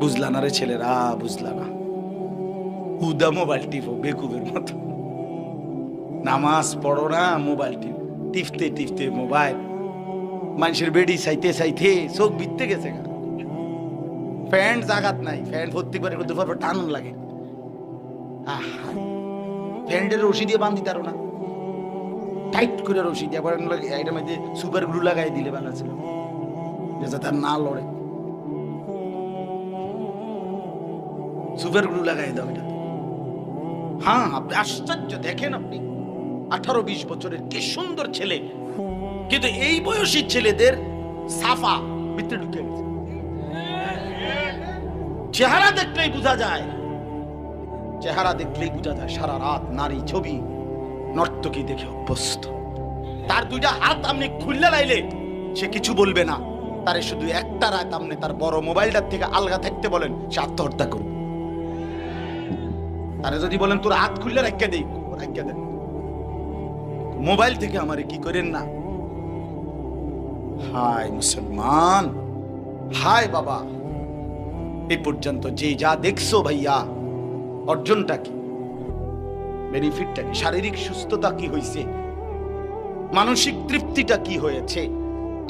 বুঝলা না রে ছেলেরা, বুঝলা না। হুদা মোবাইল টিপো বেকুবের মতো। নামাজ পড়ো না, মোবাইল টিপ। টিপতে টিপতে মোবাইল। মানুষের বেডি চাইতে চাইতে চোখ বিত্তে গেছে গা। ফ্যান জাগাত নাই, ফ্যান ভর্তি করে করতে পারব টান লাগে। আহা, ফ্যানটার রশি দিয়ে বান্ধি তারো না। টাইট করে রশি দিয়ে এটা মধ্যে সুপার গ্লু লাগাই দিলে ভালো ছিল যাতে তার না লড়ে। সুপার গ্লু লাগাই দাও এটা। হ্যাঁ আপনি আশ্চর্য, দেখেন আপনি। আঠারো বিশ বছরের কি সুন্দর ছেলে। কিন্তু এই বয়সী ছেলেদের সাফা ভিতরে ঢুকে গেছে। চেহারা দেখলেই বোঝা যায়। চেহারা দেখলেই বোঝা যায়, সারা রাত নারী ছবি, নর্তকী দেখে অভ্যস্ত। তার দুইটা হাত আপনি খুললে লাইলে সে কিছু বলবে না। তারে শুধু একটা রাত আপনি তার বড় মোবাইলটার থেকে আলগা থাকতে বলেন, সে আত্মহত্যা করবে। তারে যদি বলেন তোর হাত খুললে রাখতে দেই রাখতে দেন। মোবাইল থেকে আমারে কি করেন না? হায় মুসলমান, হায় বাবা। এই পর্যন্ত যে যা দেখছ ভাইয়া, অর্জনটা কি? বেনিফিটটা কি? শারীরিক সুস্থতা কি হয়েছে মানসিক তৃপ্তিটা কি হয়েছে?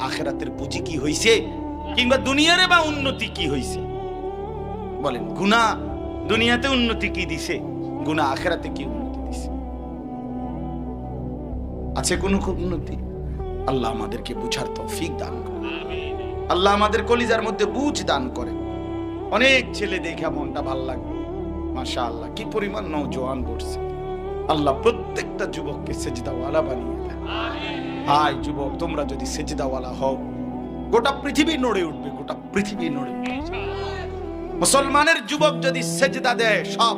আখেরাতের পুঁজি কি হয়েছে কিংবা দুনিয়ারে বা উন্নতি কি হয়েছে বলেন গুনা দুনিয়াতে উন্নতি কি দিছে? গুনা আখেরাতে কি উন্নতি দিছে? আছে কোনো উন্নতি? আল্লাহ আমাদেরকে বুঝার তৌফিক দান করে আল্লাহ আমাদের কলিজার মধ্যে বুঝ দান করে অনেক ছেলে দেখে মনটা ভালো লাগবে মাশা আল্লাহ কি পরিমাণ নৌজওয়ান পড়ছে আল্লাহ প্রত্যেকটা যুবককে সেজদাওয়ালা বানিয়ে দেন। হাই যুবক, তোমরা যদি সেজদাওয়ালা হও, গোটা পৃথিবী নড়ে উঠবে, গোটা পৃথিবী নড়ে উঠবে। মুসলমানের যুবক যদি সেজদা দেয়, সব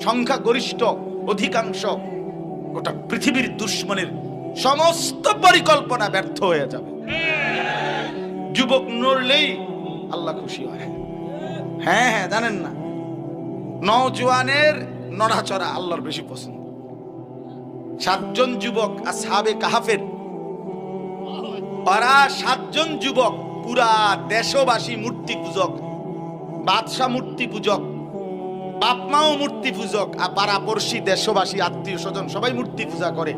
সংখ্যা গরিষ্ঠ অধিকাংশ গোটা পৃথিবীর দুশ্মনের সমস্ত পরিকল্পনা ব্যর্থ হয়ে যাবে। যুবক নড়লেই আল্লাহ খুশি হয়। হ্যাঁ হ্যাঁ জানেন না। নওজোয়ানের নড়াচড়া আল্লাহর বেশি পছন্দ। সাতজন যুবক আর সাবে কাহাফের। ওরা সাতজন যুবক পুরা দেশবাসী মূর্তি পূজক বাদশাহ মূর্তি পূজক, বাপমাও মূর্তি পূজক, আর পাড়াপড়শি, দেশবাসী, আত্মীয় স্বজন সবাই মূর্তি পূজা করে।